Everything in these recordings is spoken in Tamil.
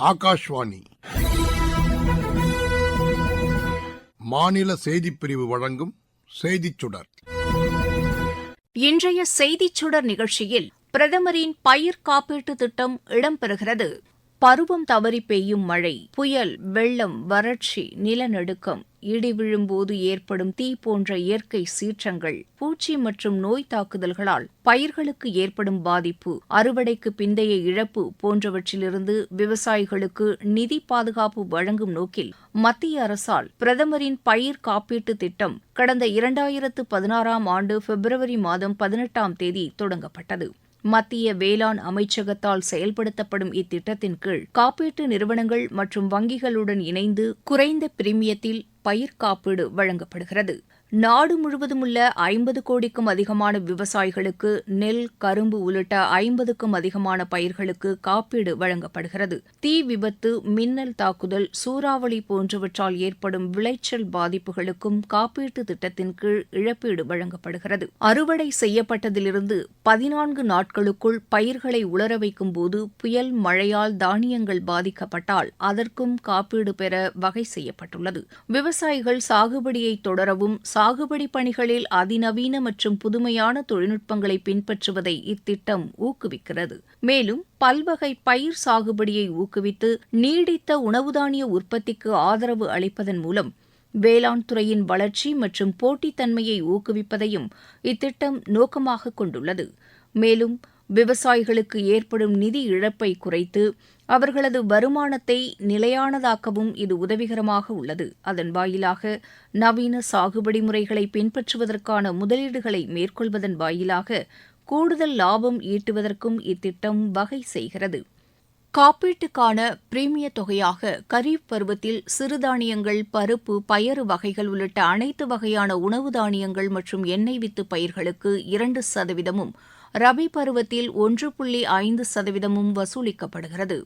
ஆகாஷ்வாணி. மாநில செய்திப்பிரிவு வழங்கும் செய்திச் சுடர். இன்றைய செய்திச் சுடர் நிகழ்ச்சியில் பிரதமரின் பயிர் காப்பீட்டு திட்டம் இடம்பெறுகிறது. பருவம் தவறி பெய்யும் மழை புயல் வெள்ளம் வறட்சி நிலநடுக்கம் இடி விழும்போது ஏற்படும் தீ போன்ற இயற்கை சீற்றங்கள் பூச்சி மற்றும் நோய் தாக்குதல்களால் பயிர்களுக்கு ஏற்படும் பாதிப்பு அறுவடைக்கு பிந்தைய இழப்பு போன்றவற்றிலிருந்து விவசாயிகளுக்கு நிதி பாதுகாப்பு வழங்கும் நோக்கில் மத்திய அரசால் பிரதமரின் பயிர் காப்பீட்டு திட்டம் கடந்த இரண்டாயிரத்து பதினாறாம் ஆண்டு பிப்ரவரி மாதம் பதினெட்டாம் தேதி தொடங்கப்பட்டது. மத்திய வேளாண் அமைச்சகத்தால் செயல்படுத்தப்படும் இத்திட்டத்தின் கீழ் காப்பீட்டு நிறுவனங்கள் மற்றும் வங்கிகளுடன் இணைந்து குறைந்த பிரிமியத்தில் பயிர்க்காப்பீடு வழங்கப்படுகிறது. நாடு முழுவதும் உள்ள ஐம்பது கோடிக்கும் அதிகமான விவசாயிகளுக்கு நெல் கரும்பு உள்ளிட்ட ஐம்பதுக்கும் அதிகமான பயிர்களுக்கு காப்பீடு வழங்கப்படுகிறது. தீ விபத்து மின்னல் தாக்குதல் சூறாவளி போன்றவற்றால் ஏற்படும் விளைச்சல் பாதிப்புகளுக்கும் காப்பீட்டு திட்டத்தின் கீழ் இழப்பீடு வழங்கப்படுகிறது. அறுவடை செய்யப்பட்டதிலிருந்து பதினான்கு நாட்களுக்குள் பயிர்களை உலர வைக்கும் போது புயல் மழையால் தானியங்கள் பாதிக்கப்பட்டால் அதற்கும் காப்பீடு பெற வகை செய்யப்பட்டுள்ளது. விவசாயிகள் சாகுபடியை தொடரவும் சாகுபடி பணிகளில் அதிநவீன மற்றும் புதுமையான தொழில்நுட்பங்களை பின்பற்றுவதை இத்திட்டம் ஊக்குவிக்கிறது. மேலும் பல்வகை பயிர் சாகுபடியை ஊக்குவித்து நீடித்த உணவுதானிய உற்பத்திக்கு ஆதரவு அளிப்பதன் மூலம் வேளாண் துறையின் வளர்ச்சி மற்றும் போட்டித்தன்மையை ஊக்குவிப்பதையும் இத்திட்டம் நோக்கமாக கொண்டுள்ளது. மேலும் விவசாயிகளுக்கு ஏற்படும் நிதி இழப்பை குறைத்து அவர்களது வருமானத்தை நிலையானதாக்கவும் இது உதவிகரமாக உள்ளது. அதன் வாயிலாக நவீன சாகுபடி முறைகளை பின்பற்றுவதற்கான முதலீடுகளை மேற்கொள்வதன் வாயிலாக கூடுதல் லாபம் ஈட்டுவதற்கும் இத்திட்டம் வகை செய்கிறது. காப்பீட்டுக்கான பிரீமிய தொகையாக கரீப் பருவத்தில் சிறுதானியங்கள் பருப்பு பயறு வகைகள் உள்ளிட்ட அனைத்து வகையான உணவு தானியங்கள் மற்றும் எண்ணெய் வித்து பயிர்களுக்கு இரண்டு சதவீதமும் ரபி பருவத்தில் ஒன்று புள்ளி ஐந்து சதவீதமும் வசூலிக்கப்படுகிறது.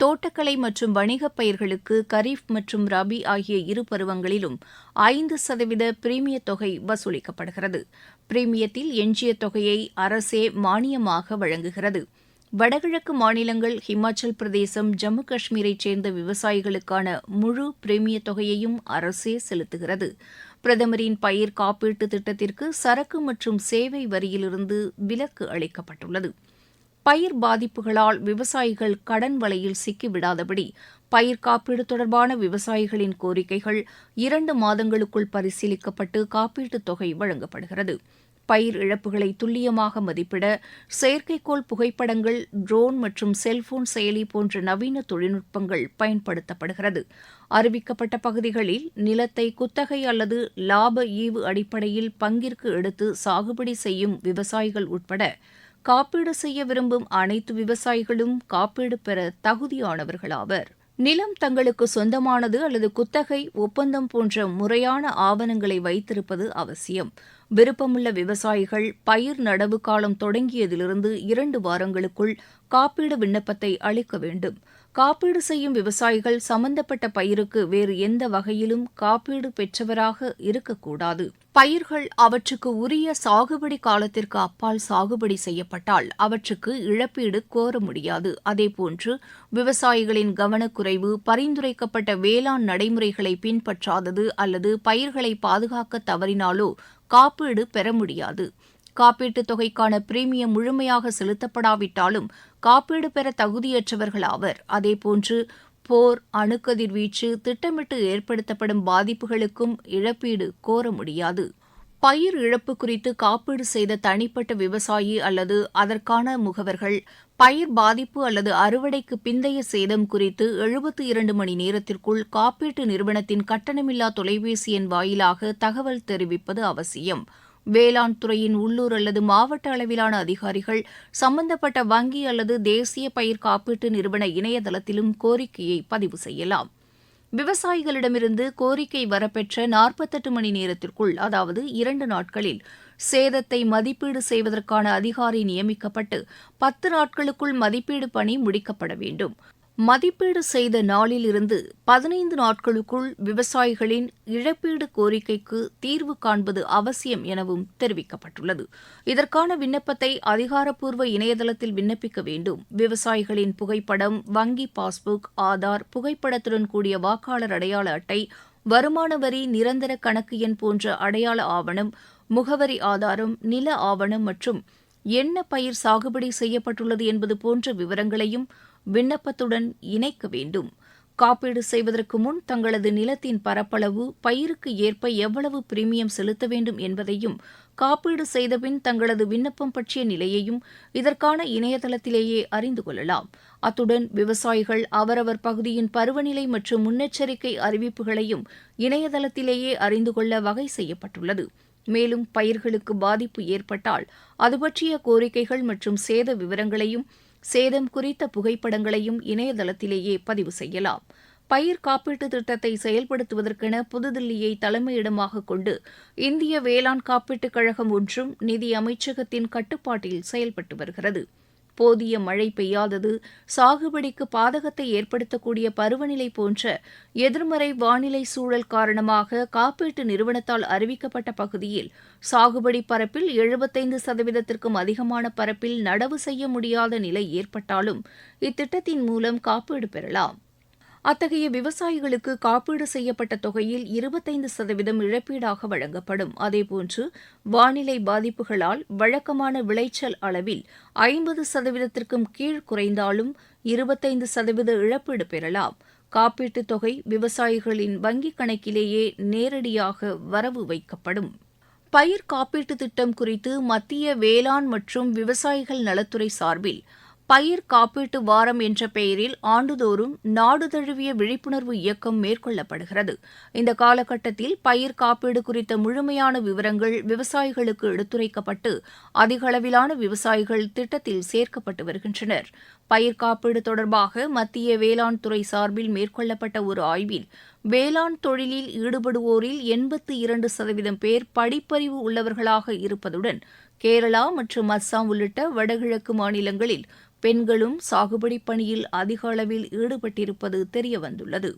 தோட்டக்கலை மற்றும் வணிகப் பயிர்களுக்கு கரீஃப் மற்றும் ரபி ஆகிய இரு பருவங்களிலும் ஐந்து சதவீத பிரீமிய தொகை வசூலிக்கப்படுகிறது. பிரீமியத்தில் எஞ்சிய தொகையை அரசே மானியமாக வழங்குகிறது. வடகிழக்கு மாநிலங்கள் ஹிமாச்சல் பிரதேசம் ஜம்மு காஷ்மீரைச் சேர்ந்த விவசாயிகளுக்கான முழு பிரீமிய தொகையையும் அரசே செலுத்துகிறது. பிரதமரின் பயிர் காப்பீட்டு திட்டத்திற்கு சரக்கு மற்றும் சேவை வரியிலிருந்து விலக்கு அளிக்கப்பட்டுள்ளது. பயிர் பாதிப்புகளால் விவசாயிகள் கடன் வலையில் சிக்கிவிடாதபடி பயிர் காப்பீடு தொடர்பான விவசாயிகளின் கோரிக்கைகள் இரண்டு மாதங்களுக்குள் பரிசீலிக்கப்பட்டு காப்பீட்டுத் தொகை வழங்கப்படுகிறது. பயிர் இழப்புகளை துல்லியமாக மதிப்பிட செயற்கைக்கோள் புகைப்படங்கள் ட்ரோன் மற்றும் செல்போன் செயலி போன்ற நவீன தொழில்நுட்பங்கள் பயன்படுத்தப்படுகிறது. அறிவிக்கப்பட்ட பகுதிகளில் நிலத்தை குத்தகை அல்லது லாப ஈவு அடிப்படையில் பங்கிற்கு எடுத்து சாகுபடி செய்யும் விவசாயிகள் உட்பட காப்பீடு செய்ய விரும்பும் அனைத்து விவசாயிகளும் காப்பீடு பெற தகுதியானவர்களாவர் நிலம் தங்களுக்கு சொந்தமானது அல்லது குத்தகை ஒப்பந்தம் போன்ற முறையான ஆவணங்களை வைத்திருப்பது அவசியம். விருப்பமுள்ள விவசாயிகள் பயிர் நடவு காலம் தொடங்கியதிலிருந்து இரண்டு வாரங்களுக்குள் காப்பீடு விண்ணப்பத்தை அளிக்க வேண்டும். காப்பீடு செய்யும் விவசாயிகள் சம்பந்தப்பட்ட பயிருக்கு வேறு எந்த வகையிலும் காப்பீடு பெற்றவராக இருக்கக்கூடாது. பயிர்கள் அவற்றுக்கு உரிய சாகுபடி காலத்திற்கு அப்பால் சாகுபடி செய்யப்பட்டால் அவற்றுக்கு இழப்பீடு கோர முடியாது. அதேபோன்று விவசாயிகளின் கவனக்குறைவு பரிந்துரைக்கப்பட்ட வேளாண் நடைமுறைகளை பின்பற்றாதது அல்லது பயிர்களை பாதுகாக்க தவறினாலோ காப்பீடு பெற முடியாது. காப்பீட்டுத் தொகைக்கான பிரீமியம் முழுமையாக செலுத்தப்படாவிட்டாலும் காப்பீடு பெற தகுதியற்றவர்கள் ஆவர். அதேபோன்று போர் அணுக்கதிர்வீச்சு திட்டமிட்டு ஏற்படுத்தப்படும் பாதிப்புகளுக்கும் இழப்பீடு கோர முடியாது. பயிர் இழப்பு குறித்து காப்பீடு செய்த தனிப்பட்ட விவசாயி அல்லது அதற்கான முகவர்கள் பயிர் பாதிப்பு அல்லது அறுவடைக்கு பிந்தைய சேதம் குறித்து எழுபத்தி இரண்டு மணி நேரத்திற்குள் காப்பீட்டு நிறுவனத்தின் கட்டணமில்லா தொலைபேசி எண் வாயிலாக தகவல் தெரிவிப்பது அவசியம். வேளாண் துறையின் உள்ளூர் அல்லது மாவட்ட அளவிலான அதிகாரிகள் சம்பந்தப்பட்ட வங்கி அல்லது தேசிய பயிர் காப்பீட்டு நிறுவன இணையதளத்திலும் கோரிக்கையை பதிவு செய்யலாம். விவசாயிகளிடமிருந்து கோரிக்கை வரப்பெற்ற நாற்பத்தெட்டு மணி நேரத்திற்குள் அதாவது இரண்டு நாட்களில் சேதத்தை மதிப்பீடு செய்வதற்கான அதிகாரி நியமிக்கப்பட்டு பத்து நாட்களுக்குள் மதிப்பீடு பணி முடிக்கப்பட வேண்டும். மதிப்பீடு செய்த நாளிலிருந்து பதினைந்து நாட்களுக்குள் விவசாயிகளின் இழப்பீடு கோரிக்கைக்கு தீர்வு காண்பது அவசியம் எனவும் தெரிவிக்கப்பட்டுள்ளது. இதற்கான விண்ணப்பத்தை அதிகாரப்பூர்வ இணையதளத்தில் விண்ணப்பிக்க வேண்டும். விவசாயிகளின் புகைப்படம் வங்கி பாஸ்புக் ஆதார் புகைப்படத்துடன் கூடிய வாக்காளர் அடையாள அட்டை வருமான வரி நிரந்தர கணக்கு எண் போன்ற அடையாள ஆவணம் முகவரி ஆதாரம் நில ஆவணம் மற்றும் என்ன பயிர் சாகுபடி செய்யப்பட்டுள்ளது என்பது போன்ற விவரங்களையும் விண்ணப்பத்துடன் இணைக்க வேண்டும். காப்பீடு செய்வதற்கு முன் தங்களது நிலத்தின் பரப்பளவு பயிருக்கு ஏற்ப எவ்வளவு பிரீமியம் செலுத்த வேண்டும் என்பதையும் காப்பீடு செய்தபின் தங்களது விண்ணப்பம் பற்றிய நிலையையும் இதற்கான இணையதளத்திலேயே அறிந்து கொள்ளலாம். அத்துடன் விவசாயிகள் அவரவர் பகுதியின் பருவநிலை மற்றும் முன்னெச்சரிக்கை அறிவிப்புகளையும் இணையதளத்திலேயே அறிந்து கொள்ள வகை செய்யப்பட்டுள்ளது. மேலும் பயிர்களுக்கு பாதிப்பு ஏற்பட்டால் அது பற்றிய கோரிக்கைகள் மற்றும் சேத விவரங்களையும் சேதம் குறித்த புகைப்படங்களையும் இணையதளத்திலேயே பதிவு செய்யலாம். பயிர் காப்பீட்டு திட்டத்தை செயல்படுத்துவதற்கென புதுதில்லியை தலைமையிடமாக கொண்டு இந்திய வேளாண் காப்பீட்டுக் கழகம் ஒன்றும் நிதி அமைச்சகத்தின் கட்டுப்பாட்டில் செயல்பட்டு வருகிறது. போதிய மழை பெய்யாதது சாகுபடிக்கு பாதகத்தை ஏற்படுத்தக்கூடிய பருவநிலை போன்ற எதிர்மறை வானிலை சூழல் காரணமாக காப்பீட்டு நிறுவனத்தால் அறிவிக்கப்பட்ட பகுதியில் சாகுபடி பரப்பில் எழுபத்தைந்து சதவீதத்திற்கும் அதிகமான பரப்பில் நடவு செய்ய முடியாத நிலை ஏற்பட்டாலும் இத்திட்டத்தின் மூலம் காப்பீடு பெறலாம். அத்தகைய விவசாயிகளுக்கு காப்பீடு செய்யப்பட்ட தொகையில் இருபத்தைந்து சதவீதம் இழப்பீடாக வழங்கப்படும். அதேபோன்று வானிலை பாதிப்புகளால் வழக்கமான விளைச்சல் அளவில் ஐம்பது சதவீதத்திற்கும் கீழ் குறைந்தாலும் இருபத்தைந்து சதவீத இழப்பீடு பெறலாம். காப்பீட்டுத் தொகை விவசாயிகளின் வங்கிக் கணக்கிலேயே நேரடியாக வரவு வைக்கப்படும். பயிர் காப்பீட்டுத் திட்டம் குறித்து மத்திய வேளாண் மற்றும் விவசாயிகள் நலத்துறை சார்பில் பயிர் காப்பீட்டு வாரம் என்ற பெயரில் ஆண்டுதோறும் நாடு தழுவிய விழிப்புணர்வு இயக்கம் மேற்கொள்ளப்படுகிறது. இந்த காலகட்டத்தில் பயிர் காப்பீடு குறித்த முழுமையான விவரங்கள் விவசாயிகளுக்கு எடுத்துரைக்கப்பட்டு அதிக அளவிலான விவசாயிகள் திட்டத்தில் சேர்க்கப்பட்டு வருகின்றனர். பயிர் காப்பீடு தொடர்பாக மத்திய வேளாண் துறை சார்பில் மேற்கொள்ளப்பட்ட ஒரு ஆய்வில் வேளாண் தொழிலில் ஈடுபடுவோரில் எண்பத்தி இரண்டு சதவீதம் பேர் படிப்பறிவு உள்ளவர்களாக இருப்பதுடன் கேரளா மற்றும் அஸ்ஸாம் உள்ளிட்ட வடகிழக்கு மாநிலங்களில் பெண்களும் சாகுபடி பணியில் அதிக அளவில் ஈடுபட்டிருப்பது தெரியவந்துள்ளது.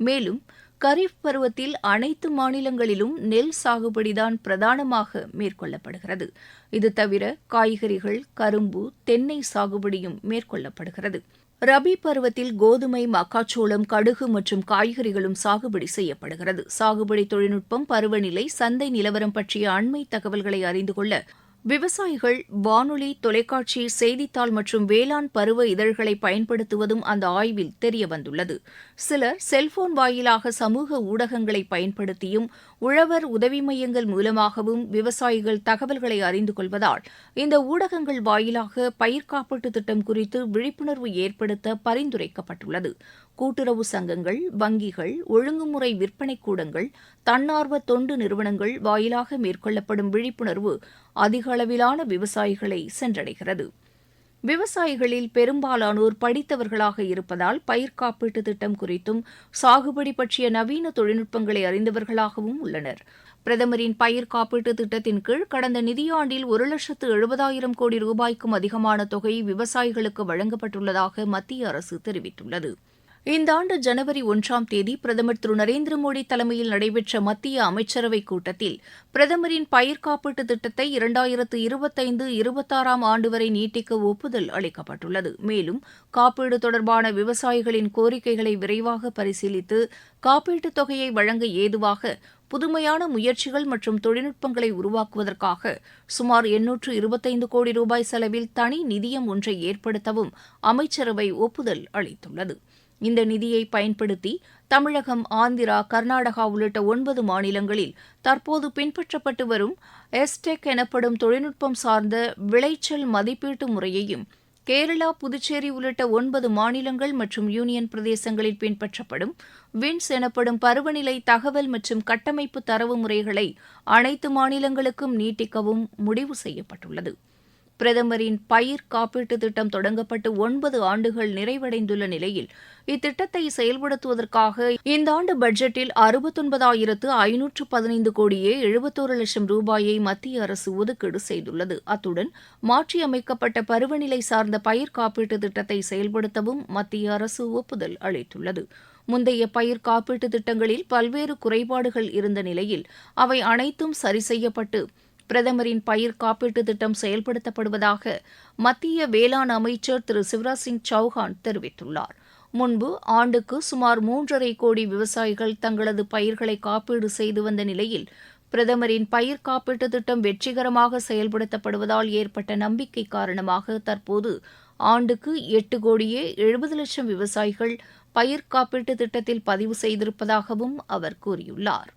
மேலும் கரீப் பருவத்தில் அனைத்து மாநிலங்களிலும் நெல் சாகுபடிதான் பிரதானமாக மேற்கொள்ளப்படுகிறது. இது தவிர காய்கறிகள் கரும்பு தென்னை சாகுபடியும் மேற்கொள்ளப்படுகிறது. ரபி பருவத்தில் கோதுமை மக்காச்சோளம் கடுகு மற்றும் காய்கறிகளும் சாகுபடி செய்யப்படுகிறது. சாகுபடி தொழில்நுட்பம் பருவநிலை சந்தை நிலவரம் பற்றிய அண்மை தகவல்களை அறிந்து கொள்ள விவசாயிகள் வானொலி தொலைக்காட்சி செய்தித்தாள் மற்றும் வேளாண் பருவ இதழ்களை பயன்படுத்துவதும் அந்த ஆய்வில் தெரியவந்துள்ளது. சிலர் செல்போன் வாயிலாக சமூக ஊடகங்களை பயன்படுத்தியும் உழவர் உதவி மையங்கள் மூலமாகவும் விவசாயிகள் தகவல்களை அறிந்து கொள்வதால் இந்த ஊடகங்கள் வாயிலாக பயிர் காப்பீட்டு திட்டம் குறித்து விழிப்புணர்வு ஏற்படுத்த பரிந்துரைக்கப்பட்டுள்ளது. கூட்டுறவு சங்கங்கள் வங்கிகள் ஒழுங்குமுறை விற்பனை கூடங்கள் தன்னார்வ தொண்டு நிறுவனங்கள் வாயிலாக மேற்கொள்ளப்படும் விழிப்புணர்வு அதிக அளவிலான விவசாயிகளை சென்றடைகிறது. விவசாயிகளில் பெரும்பாலானோர் படித்தவர்களாக இருப்பதால் பயிர் காப்பீட்டு திட்டம் குறித்தும் சாகுபடி பற்றிய நவீன தொழில்நுட்பங்களை அறிந்தவர்களாகவும் உள்ளனர். பிரதமரின் பயிர் காப்பீட்டு திட்டத்தின் கீழ் கடந்த நிதியாண்டில் ஒரு லட்சத்து எழுபதாயிரம் கோடி ரூபாய்க்கும் அதிகமான தொகை விவசாயிகளுக்கு வழங்கப்பட்டுள்ளதாக மத்திய அரசு தெரிவித்துள்ளது. இந்த ஆண்டு ஜனவரி ஒன்றாம் தேதி பிரதமர் திரு நரேந்திர மோடி தலைமையில் நடைபெற்ற மத்திய அமைச்சரவைக் கூட்டத்தில் பிரதமரின் பயிர் காப்பீட்டு திட்டத்தை இரண்டாயிரத்து இருபத்தைந்து இருபத்தாறாம் ஆண்டு வரை நீட்டிக்க ஒப்புதல் அளிக்கப்பட்டுள்ளது. மேலும் காப்பீடு தொடர்பான விவசாயிகளின் கோரிக்கைகளை விரைவாக பரிசீலித்து காப்பீட்டுத் தொகையை வழங்க ஏதுவாக புதுமையான முயற்சிகள் மற்றும் தொழில்நுட்பங்களை உருவாக்குவதற்காக சுமார் எண்ணூற்று இருபத்தைந்து கோடி ரூபாய் செலவில் தனி நிதியம் ஒன்றை ஏற்படுத்தவும் அமைச்சரவை ஒப்புதல் அளித்துள்ளது. இந்த நிதியை பயன்படுத்தி தமிழகம் ஆந்திரா கர்நாடகா உள்ளிட்ட ஒன்பது மாநிலங்களில் தற்போது பின்பற்றப்பட்டு வரும் எஸ்டெக் எனப்படும் தொழில்நுட்பம் சார்ந்த விளைச்சல் மதிப்பீட்டு முறையையும் கேரளா புதுச்சேரி உள்ளிட்ட ஒன்பது மாநிலங்கள் மற்றும் யூனியன் பிரதேசங்களில் பின்பற்றப்படும் வின்ஸ் எனப்படும் பருவநிலை தகவல் மற்றும் கட்டமைப்பு தரவு முறைகளை அனைத்து மாநிலங்களுக்கும் நீட்டிக்கவும் முடிவு செய்யப்பட்டுள்ளது. பிரதமரின் பயிர் காப்பீட்டு திட்டம் தொடங்கப்பட்டு ஒன்பது ஆண்டுகள் நிறைவடைந்துள்ள நிலையில் இத்திட்டத்தை செயல்படுத்துவதற்காக இந்த ஆண்டு பட்ஜெட்டில் அறுபத்தொன்பதாயிரத்து ஐநூற்று பதினைந்து கோடியே எழுபத்தோரு லட்சம் ரூபாயை மத்திய அரசு ஒதுக்கீடு செய்துள்ளது. அத்துடன் மாற்றியமைக்கப்பட்ட பருவநிலை சார்ந்த பயிர் காப்பீட்டு திட்டத்தை செயல்படுத்தவும் மத்திய அரசு ஒப்புதல் அளித்துள்ளது. முந்தைய பயிர் காப்பீட்டு திட்டங்களில் பல்வேறு குறைபாடுகள் இருந்த நிலையில் அவை அனைத்தும் சரி செய்யப்பட்டு பிரதமரின் பயிர் காப்பீட்டு திட்டம் செயல்படுத்தப்படுவதாக மத்திய வேளாண் அமைச்சர் திரு சிவராஜ் சிங் சௌஹான் தெரிவித்துள்ளார். முன்பு ஆண்டுக்கு சுமார் மூன்றரை கோடி விவசாயிகள் தங்களது பயிர்களை காப்பீடு செய்து வந்த நிலையில் பிரதமரின் பயிர் காப்பீட்டு திட்டம் வெற்றிகரமாக செயல்படுத்தப்படுவதால் ஏற்பட்ட நம்பிக்கை காரணமாக தற்போது ஆண்டுக்கு எட்டு கோடியே எழுபது லட்சம் விவசாயிகள் பயிர் காப்பீட்டு திட்டத்தில் பதிவு செய்திருப்பதாகவும் அவர் கூறியுள்ளார்.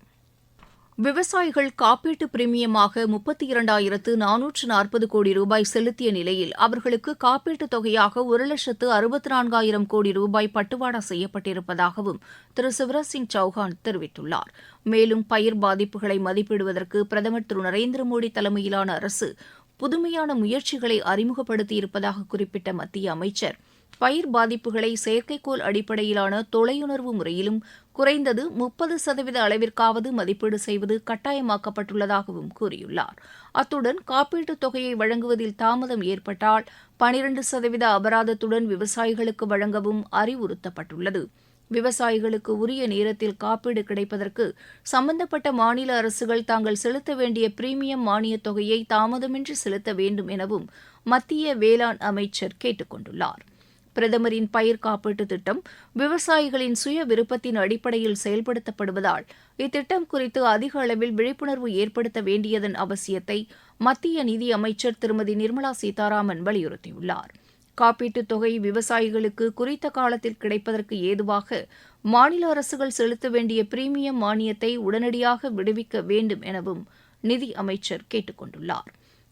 விவசாயிகள் காப்பீட்டு பிரீமியமாக முப்பத்தி இரண்டாயிரத்து நானூற்று நாற்பது கோடி ரூபாய் செலுத்திய நிலையில் அவர்களுக்கு காப்பீட்டுத் தொகையாக ஒரு லட்சத்து அறுபத்தி நான்காயிரம் கோடி ரூபாய் பட்டுவாடா செய்யப்பட்டிருப்பதாகவும் திரு சிவராஜ் சிங் சௌஹான் தெரிவித்துள்ளார். மேலும் பயிர் பாதிப்புகளை மதிப்பிடுவதற்கு பிரதமர் திரு நரேந்திர மோடி தலைமையிலான அரசு புதுமையான முயற்சிகளை அறிமுகப்படுத்தியிருப்பதாக குறிப்பிட்ட மத்திய அமைச்சர். பயிர் பாதிப்புகளை செயற்கைக்கோள் அடிப்படையிலான தொலையுணர்வு முறையிலும் குறைந்தது முப்பது சதவீத அளவிற்காவது மதிப்பீடு செய்வது கட்டாயமாக்கப்பட்டுள்ளதாகவும் கூறியுள்ளார். அத்துடன் காப்பீட்டுத் தொகையை வழங்குவதில் தாமதம் ஏற்பட்டால் பனிரண்டு சதவீத அபராதத்துடன் விவசாயிகளுக்கு வழங்கவும் அறிவுறுத்தப்பட்டுள்ளது. விவசாயிகளுக்கு உரிய நேரத்தில் காப்பீடு கிடைப்பதற்கு சம்பந்தப்பட்ட மாநில அரசுகள் தாங்கள் செலுத்த வேண்டிய பிரீமியம் மானியத் தொகையை தாமதமின்றி செலுத்த வேண்டும் எனவும் மத்திய வேளாண் அமைச்சர் கேட்டுக் கொண்டுள்ளாா் பிரதமரின் பயிர் காப்பீட்டு திட்டம் விவசாயிகளின் சுய விருப்பத்தின் அடிப்படையில் செயல்படுத்தப்படுவதால் இத்திட்டம் குறித்து அதிக அளவில் விழிப்புணர்வு ஏற்படுத்த வேண்டியதன் அவசியத்தை மத்திய நிதி அமைச்சர் திருமதி நிர்மலா சீதாராமன் வலியுறுத்தியுள்ளார். காப்பீட்டுத் தொகை விவசாயிகளுக்கு குறித்த காலத்தில் கிடைப்பதற்கு ஏதுவாக மாநில அரசுகள் செலுத்த வேண்டிய பிரீமியம் மானியத்தை உடனடியாக விடுவிக்க வேண்டும் எனவும் நிதி அமைச்சர் கேட்டுக் கொண்டுள்ளாா்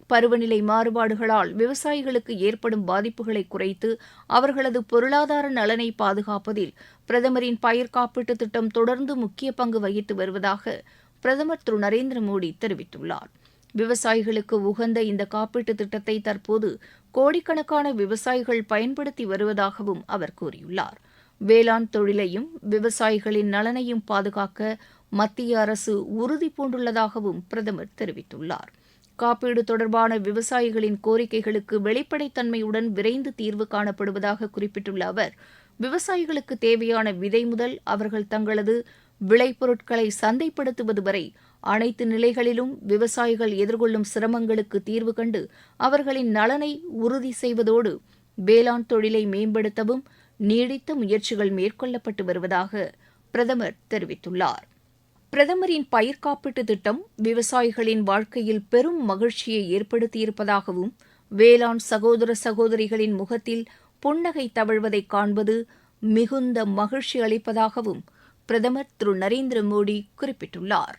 பருவநிலை மாறுபாடுகளால் விவசாயிகளுக்கு ஏற்படும் பாதிப்புகளை குறைத்து அவர்களது பொருளாதார நலனை பாதுகாப்பதில் பிரதமரின் பயிர் காப்பீட்டுத் திட்டம் தொடர்ந்து முக்கிய பங்கு வகித்து வருவதாக பிரதமர் திரு நரேந்திர மோடி தெரிவித்துள்ளார். விவசாயிகளுக்கு உகந்த இந்த காப்பீட்டுத் திட்டத்தை தற்போது கோடிக்கணக்கான விவசாயிகள் பயன்படுத்தி வருவதாகவும் அவர் கூறியுள்ளார். வேளாண் தொழிலையும் விவசாயிகளின் நலனையும் பாதுகாக்க மத்திய அரசு உறுதி பூண்டுள்ளதாகவும் பிரதமர் தெரிவித்துள்ளார். காப்பீடு தொடர்பான விவசாயிகளின் கோரிக்கைகளுக்கு வெளிப்படைத்தன்மையுடன் விரைந்து தீர்வு காணப்படுவதாக குறிப்பிட்டுள்ள அவர் விவசாயிகளுக்கு தேவையான விதை முதல் அவர்கள் தங்களது விளைபொருட்களை சந்தைப்படுத்துவது வரை அனைத்து நிலைகளிலும் விவசாயிகள் எதிர்கொள்ளும் சிரமங்களுக்கு தீர்வு கண்டு அவர்களின் நலனை உறுதி செய்வதோடு வேளாண் தொழிலை மேம்படுத்தவும் நீடித்த முயற்சிகள் மேற்கொள்ளப்பட்டு வருவதாக பிரதமர் தெரிவித்துள்ளார். பிரதமரின் பயிர் காப்பீட்டு திட்டம் விவசாயிகளின் வாழ்க்கையில் பெரும் மகிழ்ச்சியை ஏற்படுத்தியிருப்பதாகவும் வேளாண் சகோதர சகோதரிகளின் முகத்தில் புன்னகை தவழ்வதைக் காண்பது மிகுந்த மகிழ்ச்சி அளிப்பதாகவும் பிரதமர் திரு நரேந்திர மோடி குறிப்பிட்டுள்ளார்.